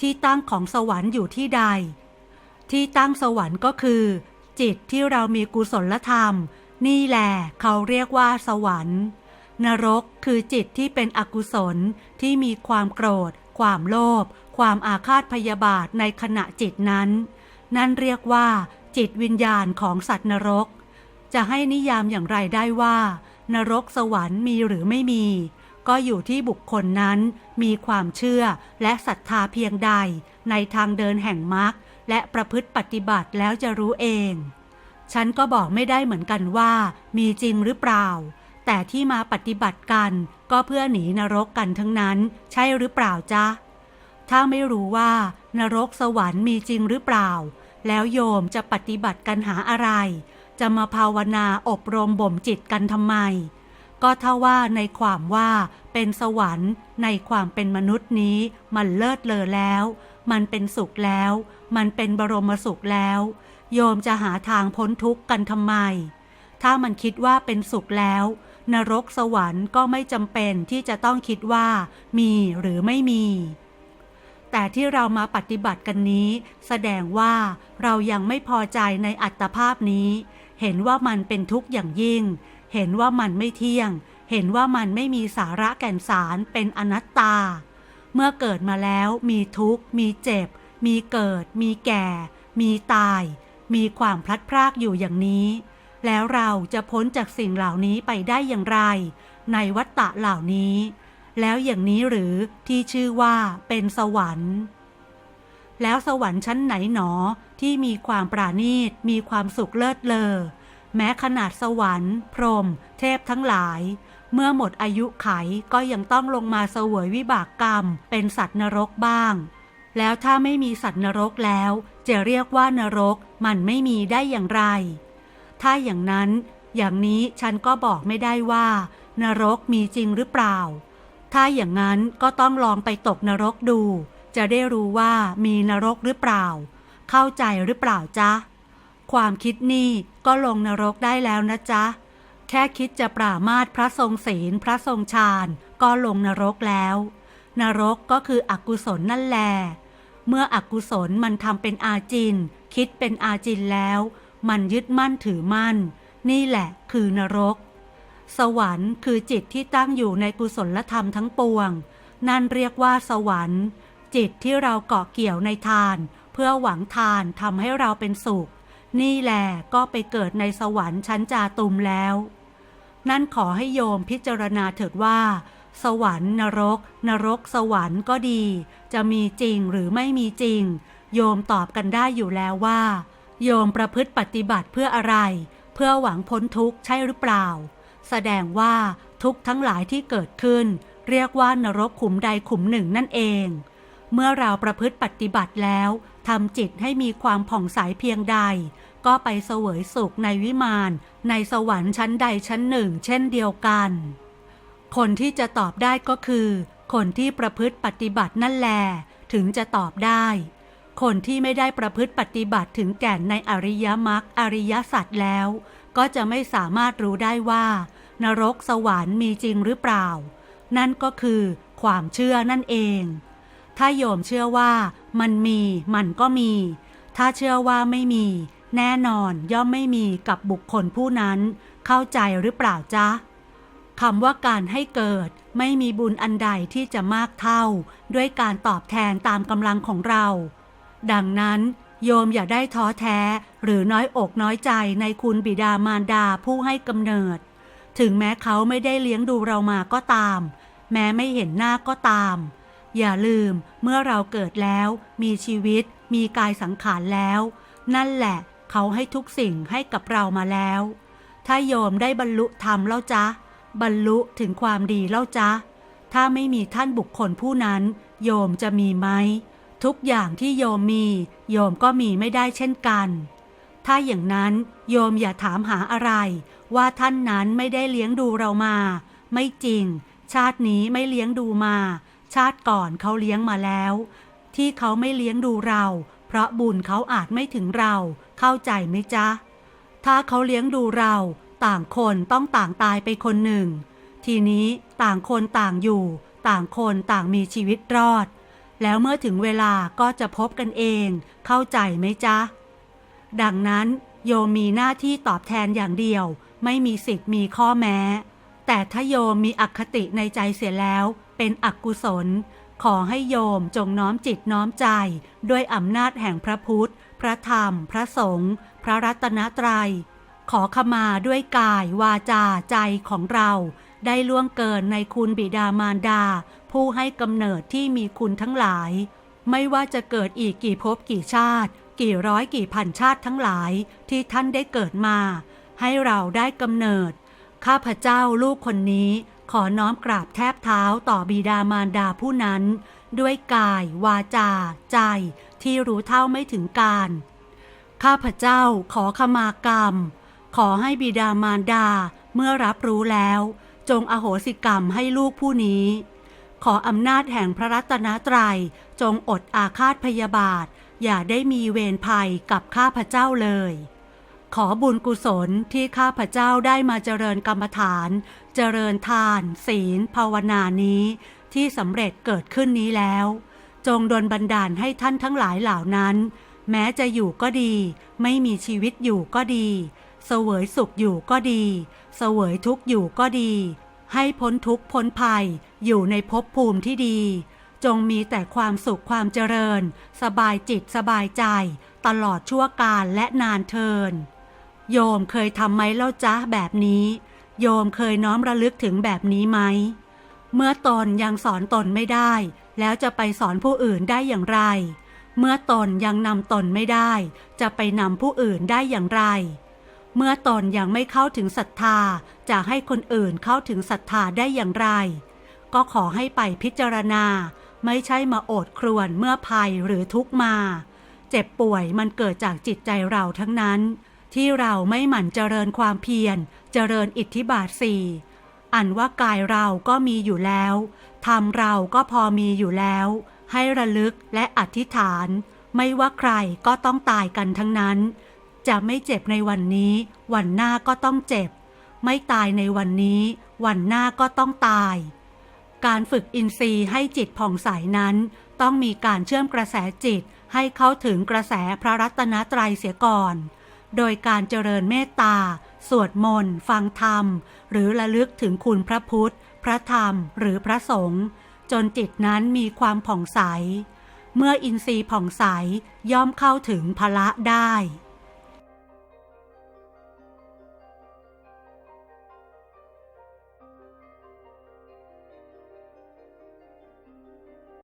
ที่ตั้งของสวรรค์อยู่ที่ใด ที่ตั้งสวรรค์ก็คือ จิตที่เรามีกุศลธรรม นี่แหละเขาเรียกว่าสวรรค์ นรกคือจิตที่เป็นอกุศลที่มีความโกรธ ความโลภความอาฆาตพยาบาทในขณะจิตนั้น นั่นเรียกว่า จิตวิญญาณของสัตว์นรก จะให้นิยามอย่างไรได้ว่า นรกสวรรค์มีหรือไม่มี ก็อยู่ที่บุคคลนั้นมีความเชื่อและศรัทธาเพียงใด ในทางเดินแห่งมรรคและประพฤติปฏิบัติแล้วจะรู้เอง ฉันก็บอกไม่ได้เหมือนกันว่า มีจริงหรือเปล่า แต่ที่มาปฏิบัติกันก็เพื่อหนีนรกกันทั้งนั้น ใช่หรือเปล่าจ๊ะ ถ้าไม่รู้ว่านรกสวรรค์มีจริงหรือเปล่า แล้วโยมจะปฏิบัติกันหาอะไร จะมาภาวนาอบรมบ่มจิตกันทำไม ก็ถ้าว่าในความว่าเป็นสวรรค์ ในความเป็นมนุษย์นี้มันเลิศเลอแล้ว มันเป็นสุขแล้ว มันเป็นบรมสุขแล้ว โยมจะหาทางพ้นทุกข์กันทำไม ถ้ามันคิดว่าเป็นสุขแล้ว นรกสวรรค์ก็ไม่จำเป็นที่จะต้องคิดว่ามีหรือไม่มีแต่ที่เรามาปฏิบัติกันนี้ แสดงว่าเรายังไม่พอใจในอัตภาพนี้ เห็นว่ามันเป็นทุกข์อย่างยิ่ง เห็นว่ามันไม่เที่ยง เห็นว่ามันไม่มีสาระแก่นสารเป็นอนัตตา เมื่อเกิดมาแล้วมีทุกข์ มีเจ็บ มีเกิด มีแก่ มีตาย มีความพลัดพรากอยู่อย่างนี้ แล้วเราจะพ้นจากสิ่งเหล่านี้ไปได้อย่างไร ในวัฏฏะเหล่านี้ แล้วอย่างนี้หรือที่ชื่อว่าเป็นสวรรค์แล้วสวรรค์ชั้นไหนหนอที่มีความปราณีตมีความสุขเลิศเลอ แม้ขนาดสวรรค์ พรหมเทพทั้งหลาย เมื่อหมดอายุไขก็ยังต้องลงมาเสวยวิบากกรรม เป็นสัตว์นรกบ้าง แล้วถ้าไม่มีสัตว์นรกแล้ว จะเรียกว่านรกมันไม่มีได้อย่างไร ถ้าอย่างนั้น อย่างนี้ฉันก็บอกไม่ได้ว่า นรกมีจริงหรือเปล่า ถ้าอย่างนั้นก็ต้องลองไปตกนรกดู จะได้รู้ว่ามีนรกหรือเปล่า เข้าใจหรือเปล่าจ๊ะ ความคิดนี่ก็ลงนรกได้แล้วนะจ๊ะ แค่คิดจะปรามาสพระทรงศีลพระทรงฌานก็ลงนรกแล้ว นรกก็คืออกุศลนั่นแหละเมื่ออกุศลมันทำเป็นอาจิน คิดเป็นอาจินแล้ว มันยึดมั่นถือมั่น นี่แหละคือนรก สวรรค์คือจิตที่ตั้งอยู่ในกุศลธรรมทั้งปวง นั่นเรียกว่าสวรรค์ จิตที่เราเกาะเกี่ยวในทาน เพื่อหวังทานทำให้เราเป็นสุข นี่แหละก็ไปเกิดในสวรรค์ชั้นจาตุมแล้ว นั่นขอให้โยมพิจารณาเถิดว่า สวรรค์นรก นรกสวรรค์ก็ดี จะมีจริงหรือไม่มีจริง โยมตอบกันได้อยู่แล้วว่า โยมประพฤติปฏิบัติเพื่ออะไร เพื่อหวังพ้นทุกข์ใช่หรือเปล่า แสดงว่าทุกทั้งหลายที่เกิดขึ้น เรียกว่านรกขุมใดขุมหนึ่งนั่นเอง เมื่อเราประพฤติปฏิบัติแล้วทำจิตให้มีความผ่องใสเพียงใด ก็ไปเสวยสุขในวิมานในสวรรค์ชั้นใดชั้นหนึ่ง เช่นเดียวกัน คนที่จะตอบได้ก็คือ คนที่ประพฤติปฏิบัตินั่นแหละถึงจะตอบได้ คนที่ไม่ได้ประพฤติปฏิบัติถึงแก่นในอริยมรรคอริยสัจแล้ว ก็จะไม่สามารถรู้ได้ว่า นรกสวรรค์มีจริงหรือเปล่า นั่นก็คือความเชื่อนั่นเอง ถ้าโยมเชื่อว่ามันมีมันก็มี ถ้าเชื่อว่าไม่มี แน่นอนย่อมไม่มีกับบุคคลผู้นั้น เข้าใจหรือเปล่าจ๊ะคำว่าการให้เกิดไม่มีบุญอันใดที่จะมากเท่า ด้วยการตอบแทนตามกำลังของเรา ดังนั้น โยมอย่าได้ท้อแท้หรือน้อยอกน้อยใจในคุณบิดามารดาผู้ให้กำเนิด ถึงแม้เขาไม่ได้เลี้ยงดูเรามาก็ตาม แม้ไม่เห็นหน้าก็ตาม อย่าลืมเมื่อเราเกิดแล้ว มีชีวิต มีกายสังขารแล้ว นั่นแหละ เขาให้ทุกสิ่งให้กับเรามาแล้ว ถ้าโยมได้บรรลุธรรมแล้วจ๊ะบรรลุถึงความดีแล้วจ๊ะถ้าไม่มีท่านบุคคลผู้นั้น โยมจะมีไหมทุกอย่างที่โยมมี โยมก็มีไม่ได้เช่นกัน ถ้าอย่างนั้นโยมอย่าถามหาอะไร ว่าท่านนั้นไม่ได้เลี้ยงดูเรามา ไม่จริง ชาตินี้ไม่เลี้ยงดูมา ชาติก่อนเขาเลี้ยงมาแล้ว ที่เขาไม่เลี้ยงดูเรา เพราะบุญเขาอาจไม่ถึงเราเข้าใจไหมจ๊ะ ถ้าเขาเลี้ยงดูเราต่างคนต้องต่างตายไปคนหนึ่ง ทีนี้ต่างคนต่างอยู่ ต่างคนต่างมีชีวิตรอด แล้วเมื่อถึงเวลาก็จะพบกันเอง เข้าใจไหมจ๊ะ ดังนั้นโยมมีหน้าที่ตอบแทนอย่างเดียว ไม่มีสิทธิ์มีข้อแม้ แต่ถ้าโยมมีอคติในใจเสียแล้ว เป็นอกุศล ขอให้โยมจงน้อมจิตน้อมใจ ด้วยอำนาจแห่งพระพุทธ พระธรรม พระสงฆ์พระรัตนตรัย ขอขมาด้วยกายวาจาใจของเรา ได้ล่วงเกินในคุณบิดามารดา ผู้ให้กำเนิดที่มีคุณทั้งหลาย ไม่ว่าจะเกิดอีกกี่ภพกี่ชาติ กี่ร้อยกี่พันชาติทั้งหลายที่ท่านได้เกิดมา ให้เราได้กำเนิด ข้าพเจ้าลูกคนนี้ ขอน้อมกราบแทบเท้าต่อบิดามารดาผู้นั้น ด้วยกาย วาจา ใจ ที่รู้เท่าไม่ถึงการ ข้าพเจ้าขอขมากรรม ขอให้บิดามารดาเมื่อรับรู้แล้ว จงอโหสิกรรมให้ลูกผู้นี้ ขออำนาจแห่งพระรัตนตรัยจงอดอาฆาตพยาบาท อย่าได้มีเวรภัยกับข้าพเจ้าเลยขอบุญกุศลที่ข้าพเจ้าได้มาเจริญกรรมฐาน เจริญทาน ศีล ภาวนานี้ ที่สำเร็จเกิดขึ้นนี้แล้ว จงดลบันดาลให้ท่านทั้งหลายเหล่านั้น แม้จะอยู่ก็ดี ไม่มีชีวิตอยู่ก็ดีเสวยสุขอยู่ก็ดี เสวยทุกข์อยู่ก็ดี ให้พ้นทุกข์พ้นภัย อยู่ในภพภูมิที่ดี จงมีแต่ความสุขความเจริญ สบายจิตสบายใจ ตลอดชั่วกาลและนานเทิน โยมเคยทำไหมเล่าจ๊ะแบบนี้ โยมเคยน้อมระลึกถึงแบบนี้ไหม เมื่อตนยังสอนตนไม่ได้ แล้วจะไปสอนผู้อื่นได้อย่างไร เมื่อตนยังนำตนไม่ได้ จะไปนำผู้อื่นได้อย่างไร เมื่อตนยังไม่เข้าถึงศรัทธา จะให้คนอื่นเข้าถึงศรัทธาได้อย่างไร ก็ขอให้ไปพิจารณา ไม่ใช่มาโอดครวญเมื่อภัยหรือทุกมา เจ็บป่วยมันเกิดจากจิตใจเราทั้งนั้น ที่เราไม่หมั่นเจริญความเพียร เจริญอิทธิบาทสี่อันว่ากายเราก็มีอยู่แล้วธรรมเราก็พอมีอยู่แล้ว ให้ระลึกและอธิษฐาน ไม่ว่าใครก็ต้องตายกันทั้งนั้น จะไม่เจ็บในวันนี้ วันหน้าก็ต้องเจ็บ ไม่ตายในวันนี้ วันหน้าก็ต้องตาย การฝึกอินทรีย์ให้จิตผ่องใสนั้น ต้องมีการเชื่อมกระแสจิตให้เข้าถึงกระแสพระรัตนตรัยเสียก่อน โดยการเจริญเมตตา สวดมนต์ ฟังธรรม หรือระลึกถึงคุณพระพุทธ พระธรรม หรือพระสงฆ์จนจิตนั้นมีความผ่องใส เมื่ออินทรีย์ผ่องใสย่อมเข้าถึงพละได้